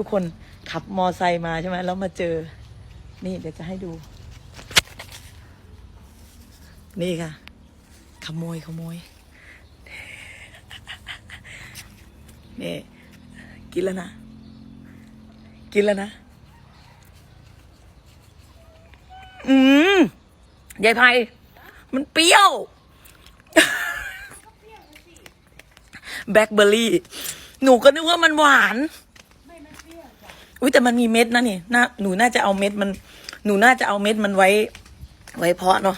ทุกคนขับมอไซค์มาใช่ไหมแล้วมาเจอ นี่เดี๋ยวจะให้ดู นี่ค่ะ ขโมยขโมยนี่กินแล้วนะ กินแล้วนะ อืมยายไพมันเปรี้ยว แบล็คเบอร์รี่ หนูก็นึกว่ามันหวาน อุ้ยแต่มันมีเม็ดนะนี่น่าหนูน่าจะเอาเม็ดมัน หนูน่าจะเอาเม็ดมันไว้ ไว้เพาะเนาะ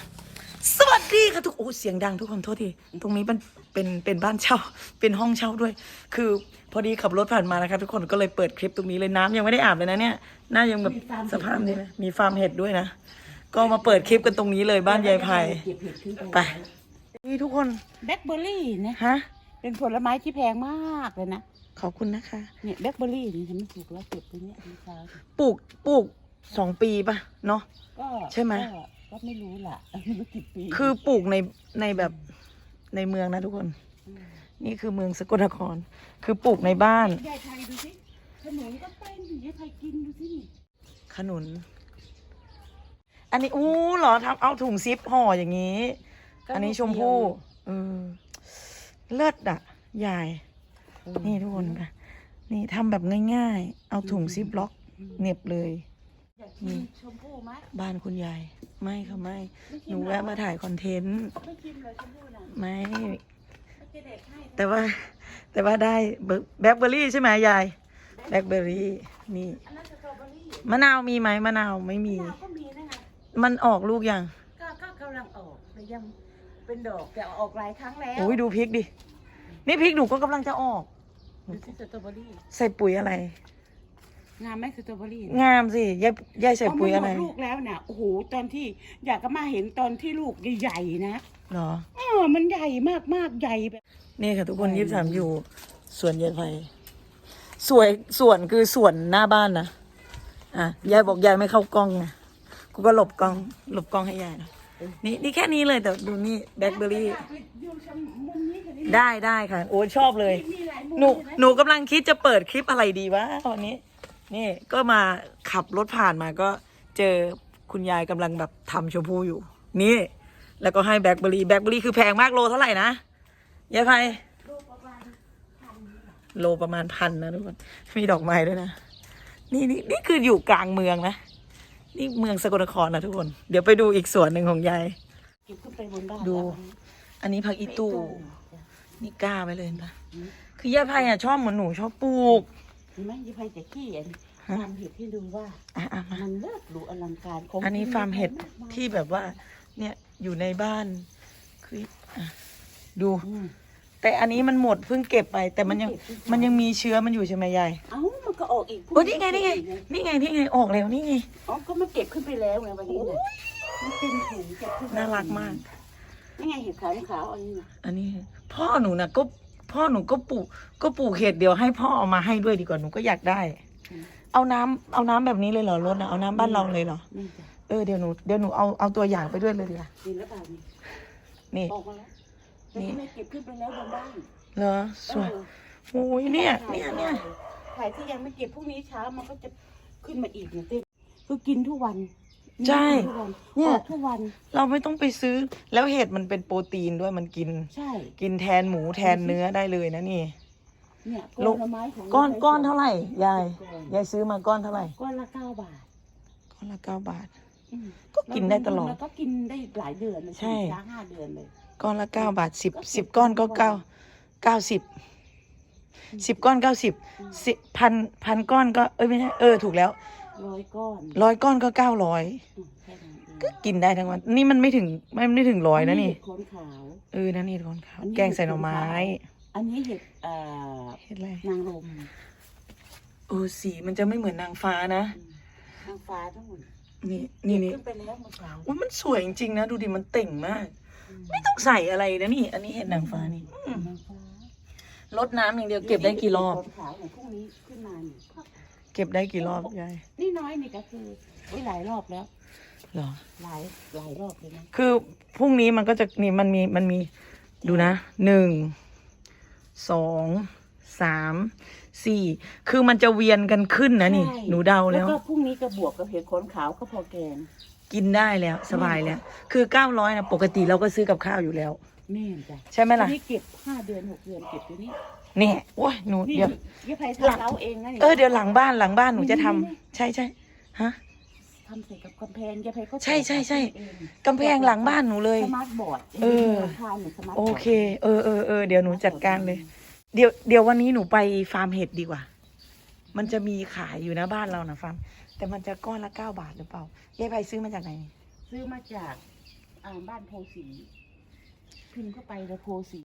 สวัสดีค่ะทุกโอ้เสียงดังทุกคนโทษทีตรงนี้มันเป็นเป็นบ้านเช่า เป็นห้องเช่าด้วย คือพอดีขับรถผ่านมานะครับทุกคนก็เลยเปิดคลิปตรงนี้เลยน้ำยังไม่ได้อาบเลยนะเนี่ยหน้ายังแบบสภาพนี้นะมีฟาร์มเห็ดด้วยนะก็มาเปิดคลิปกันตรงนี้เลยบ้านยายไพเก็บเห็ดขึ้นไปไปนี่ทุกคนแบล็คเบอร์รี่นะฮะเป็นผลไม้ที่แพงมากเลยนะ ขอบคุณนะคะ เนี่ยแบล็คเบอร์รี่นี่ฉันไม่ถูกแล้วเก็บตรงเนี้ยมีคราวปลูกปลูกสองปีป่ะเนาะ ก็ใช่ไหม ก็ก็ไม่รู้ล่ะ ไม่รู้กี่ปีคือปลูกในในแบบในเมืองนะทุกคนนี่คือเมืองสกลนคร คือปลูกในบ้าน ยายไทยดูสิขนมก็เต้นยายไทยกินดูสิขนุน อันนี้อู้เหรอทำเอาถุงซิปห่ออย่างนี้ อันนี้ชมพู่เออเลิศอะ ยาย นี่ทุกคนค่ะ นี่ทำแบบง่ายๆ เอาถุงซิปล็อกเหน็บเลยอยากกินชมพู่ไหมบ้านคุณยาย ไม่ค่ะไม่ไม่ชิหนูเรอแวะมาถ่ายคอนเทนต์ไม่ชิมเลยชมพู่นะไม่ไม่จะเด็กให้แต่ว่า แต่ว่าได้แบล็คเบอร์รี่ใช่ไหมยาย แบล็คเบอร์รี่ นี่อันนั้นสตรอเบอร์รี่มะนาวมีไหมมะนาวไม่มีมะนาวก็มีนะไงมันออกลูกยัง ก็ก็กำลังออกแต่ยังเป็นดอกแต่ออกหลายครั้งแล้ว โอ้ยดูพริกดิ นี่พริกหนูก็กำลังจะออก ดูสิสตรอเบอรี่ ใส่ปุ๋ยอะไร งามไหมสตรอเบอรี่งามสิยายยายใส่ปุ๋ยอะไรพมันหมดลูกแล้วเนี่ยโอ้โหตอนที่อยากก็มาเห็นตอนที่ลูกใหญ่ๆนะเหรอ เออมันใหญ่มากๆใหญ่แบบ นี่ค่ะทุกคนยี่สามอยู่สวนยายไพสวยสวนคือสวนหน้าบ้านนะอะยายบอกยายไม่เข้ากล้องไงกูก็หลบกล้อง หลบกล้องให้ยายนะนี่นี่แค่นี้เลยแต่ดูนี่แบล็คเบอร์รี่อยู่ชมมุมนี้กันนี่ได้ได้ค่ะ โอ้ยชอบเลย มีหลายมุม หนูหนูกำลังคิดจะเปิดคลิปอะไรดีวะวันนี้ นี่ก็มาขับรถผ่านมาก็เจอคุณยายกำลังแบบทำชมพู่อยู่ นี่ แล้วก็ให้แบล็คเบอร์รี่แบล็คเบอร์รี่คือแพงมากโลเท่าไหร่นะยายไพโลประมาณพันนะทุกคนมีดอกไม้ด้วยนะนี่นี่นี่คืออยู่กลางเมืองนะนี่เมืองสกลนครนะทุกคน เดี๋ยวไปดูอีกส่วนหนึ่งของยายดู อันนี้ผักอีตูนี่กล้าไปเลยนะ คือยายไพอะชอบเหมือนหนูชอบปลูก เห็นไหมยี่ไพจะขี้อันฮะ ทำเห็ดให้ดูว่า อะอะมามันเลิศหรูอลังการของอันนี้จริงฟาร์มเห็ดมากๆที่แบบว่า เนี่ยอยู่ในบ้าน คืออะดู อืมแต่อันนี้มันหมดเพิ่งเก็บไป แต่มันยังเพิ่งเก็บมันยังมีเชื้อมันอยู่ใช่ไหมยายเอ้ามันก็ออกอีกโอ้นี่ไงนี่ไง นี่ไงนี่ไงออกแล้วนี่ไง อ๋อก็มันเก็บขึ้นไปแล้วไงวันนี้เนี่ยมันเป็นถุงเก็บขึ้นไปน่ารักมาก นี่ไงเห็ดขาวขาวๆอันนี้นะอันนี้พ่อหนูนะก็ พ่อหนูก็ปลูกก็ปลูกเห็ดเดียวให้พ่อเอามาให้ด้วยดีกว่าหนูก็อยากได้ เอาน้ำเอาน้ำแบบนี้เลยเหรอรถนะเอาน้ำบ้านเราเลยเหรอนี่จ้ะเออเดี๋ยวหนูเดี๋ยวหนูเอาเอาตัวอย่างไปด้วยเลยดีกว่ากินแล้วเปล่านี่นี่ ออกมาแล้วแต่นี่ ที่ไม่เก็บขึ้นไปแล้วบนบ้านเหรอสวยโอ้ยเนี่ยเนี่ยเนี่ยถ่ายที่ยังไม่เก็บพรุ่งนี้เช้ามันก็จะขึ้นมาอีกเนี่ยเต้คือกินทุกวัน ใช่ทุกวันเนี่ย ออกทุกวัน เราไม่ต้องไปซื้อแล้วเห็ดมันเป็นโปรตีนด้วยมันกิน ใช่ กินแทนหมูแทนเนื้อได้เลยนะนี่ เนี่ยลูผกลไม้ของก้อนไทยก้อนเท่าไหร่ยายก้อนยายซื้อมาก้อนเท่าไหร่ก้อนละเก้าบาทก้อนละเก้าบาท อืมก็กินได้ตลอด แล้วก็กินได้หลายเดือนเลยใช่ สี่ช้าห้าเดือนเลย ก้อนละเก้าบาทสิบก็สิบสิบก้อนก็ก้อนเก้าเก้าสิบสิบก้อนเก้าสิบสิบพันพันก้อนก็เอ้ยไม่ใช่เออถูกแล้ว ร้อยก้อนร้อยก้อนก็เก้าร้อยอืมแค่นั้นเองก็กินได้ทั้งวัน นี่มันไม่ถึงไม่ไม่ถึงร้อยนะนี่เห็ดโคนขาว เออนั่นนี่คนขาวอันนี้ แกงใส่หน่อไม้อันนี้เห็ดเอ่อเห็ดอะไรนางรมเออสีมันจะไม่เหมือนนางฟ้านะนางฟ้าทั้งหมดนี่นี่นี่ขึ้นไปแล้วเมื่อเช้าอุ้ยมันสวยจริงๆนะดูดิมันเต่งมากไม่ต้องใส่อะไรนะนี่ อันนี้เห็ดนางฟ้านี่อืมนางฟ้าลดน้ำอย่างเดียวเก็บได้กี่รอบ เห็ดโคนขาวเนี่ยพรุ่งนี้ขึ้นมาเนี่ย เก็บได้กี่รอบยาย นี่น้อยนี่ก็คือไว้หลายรอบแล้ว เหรอ หลายหลายรอบเลยนะคือพรุ่งนี้มันก็จะนี่มันมีมันมีดูนะหนึ่งสองสามสี่คือมันจะเวียนกันขึ้นนะนี่ ใช่หนูเดาแล้ว ก็พรุ่งนี้ก็บวกกับเห็ดขนขาวก็พอแกงกินได้แล้วสบายแล้ว คือเก้าร้อยนะปกติเราก็ซื้อกับข้าวอยู่แล้ว แม่นจ้ะใช่ไหมล่ะทีนี่เก็บห้าเดือนหกเดือนเก็บอยู่นี่นี่โอ้ยหนูนี่เดี๋ยว ยี่ไผ่หลัง ทำเล้าเองนะนี่ เออเดี๋ยวหลังบ้านหลังบ้านหนูจะทำนี่ ใช่ใช่ฮะ ทำใส่กับกำแพงยี่ไผ่ก็ใช่ใช่ใช่ เองกำแพงหลังบ้านหนูเลย สมาร์ทบอร์ดเออ ราคาเนี่ยสมาร์ทบโอร์ดเค เออเออเออเดี๋ยวหนูจัดการเลย เดี๋ยวเดี๋ยววันนี้หนูไปฟาร์มเห็ดดีกว่า มันจะมีขายอยู่นะบ้านเรานะฟาร์ม แต่มันจะก้อนละเก้าบาทหรือเปล่ายายไพซื้อมาจากไหน ซื้อมาจากอ่าบ้านโพสี พิมพ์เข้าไปแล้วโพสี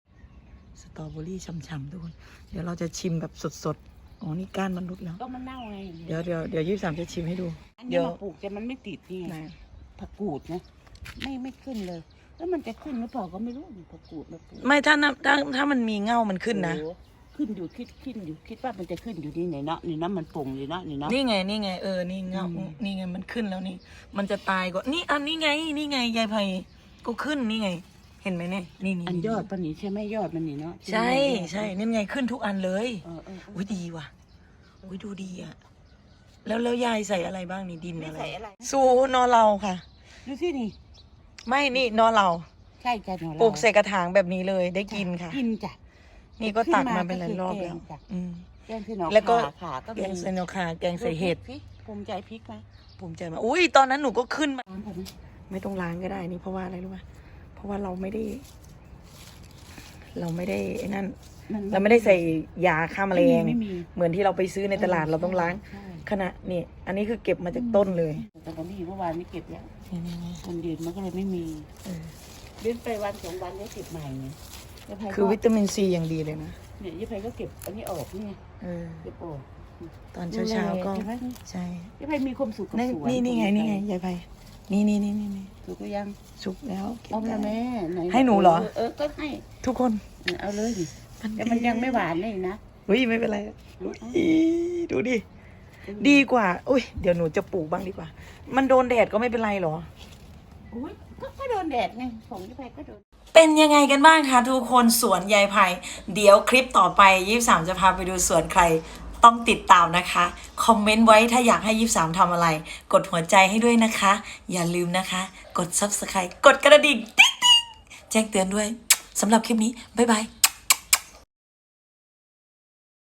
สตรอเบอรี่ช่ำๆทุกคน เดี๋ยวเราจะชิมแบบสดๆ อ๋อ นี่ก้านมันรุดแล้ว ก็มันเน่าไงเดี๋ยวเดี๋ยวเดี๋ยวยี่สามจะชิมให้ดู อันเดี๋นี้ยวมาปลูกแต่มันไม่ติดนี่ไหนผักกูดนะไม่ไม่ขึ้นเลย แล้วมันจะขึ้นหรือเปล่าก็ไม่รู้นี่ผักกูดมาปลูกไม่ถ้าน้ำถ้าถ้ามันมีเง่ามันขึ้นนะ โอ้ขึ้นอยู่คิดขึ้นอยู่คิดว่ามันจะขึ้นอยู่นี่ไหนเนาะนี่เนาะมันปุ่งอยู่เนาะนี่เนาะ นี่ไงนี่ไงเออ นี่เงาอืม นี่ไงมันขึ้นแล้วนี่ มันจะตายก่อนนี่อันนี้ไง นี่ไงยายไพก็ขึ้นนี่ไง เห็นไหมเนี่ยนี่นี่อันยอดปะนี่ใช่ไหมยอดมันนี่เนาะใช่ไหมยอดใช่นี่ไงขึ้นทุกอันเลยเออเออเอออุ้ยดีว่ะอุ้ยดูดีอะแล้วแล้วยายใส่อะไรบ้างนี่ดินไม่อะไร ใส่อะไร สูนอเราค่ะ ดูที่นี่ไม่นี่นอเราใช่จ้ะหนูปลูกใส่กระถางแบบนี้เลยได้กินค่ะ กินจ้ะ นี่ก็ตักมาขึ้นมาเป็นหลายรอบก็คือแล้วแกงจ้ะอืม แกงที่หนอแล้วก็ ขาขาก็แกมีงใส่นอคาแกงใส่เห็ดพริกภูมิใจพริกไหมภูมิใจมากอุ้ยตอนนั้นหนูก็ขึ้นมาตามผมไหมไม่ต้องล้างก็ได้นี่เพราะว่าอะไรรู้ไหมเพ ราะว่าเราไม่ได้ เราไม่ได้ไอ้นั่นมันเราไม่ได้ใส่ยาฆ่าแมลง ไม่มี เหมือนที่เราไปซื้อในตลาดเราต้องล้างใช่ ขณะนี่ อันนี้คือเก็บมาจากต้นเลยแต่ก็มีเมื่อวานนี้เก็บแล้วนี่นี่นี่มันเดือนมันก็เลยไม่มีเออเดือนไปวันสองวันได้เก็บใหม่เนี่ยยายไพคือก็วิตามินซีอย่างดีเลยนะเนี่ยยี่ไพก็เก็บอันนี้ออกนี่ไงเออ เก็บออกตอนเช้าเช้าๆก็ใช่ไหมใช่ยี่ไพมีความสุขกับนี่สวนนี่นี่ไงนี่ไงยายไพ นี่นี่นี่นี่นี่ถูกก็ยังสุกแล้วเก็บเอาละได้แม่ไหนให้หนูเหรอ เออก็ให้ทุกคนเอาเลยดิแต่มันยังไม่หวานเลยนะอุ้ยไม่เป็นไรอุ๊ยดูดิ ดีกว่า อุ้ย เดี๋ยวหนูจะปลูกบ้างดีกว่า มันโดนแดดก็ไม่เป็นไรหรอ อุ้ยก็ก็โดนแดดไงของยี่ไพก็โดน เป็นยังไงกันบ้างคะทุกคนสวนยายไผ่เดี๋ยวคลิปต่อไปยี่สามจะพาไปดูสวนใคร ต้องติดตามนะคะ คอมเมนต์ไว้ถ้าอยากให้ยี่สามทำอะไร กดหัวใจให้ด้วยนะคะ อย่าลืมนะคะ กด subscribe กดกระดิ่งติ๊งติ๊งแจ้งเตือนด้วยสำหรับคลิปนี้ บ๊ายบาย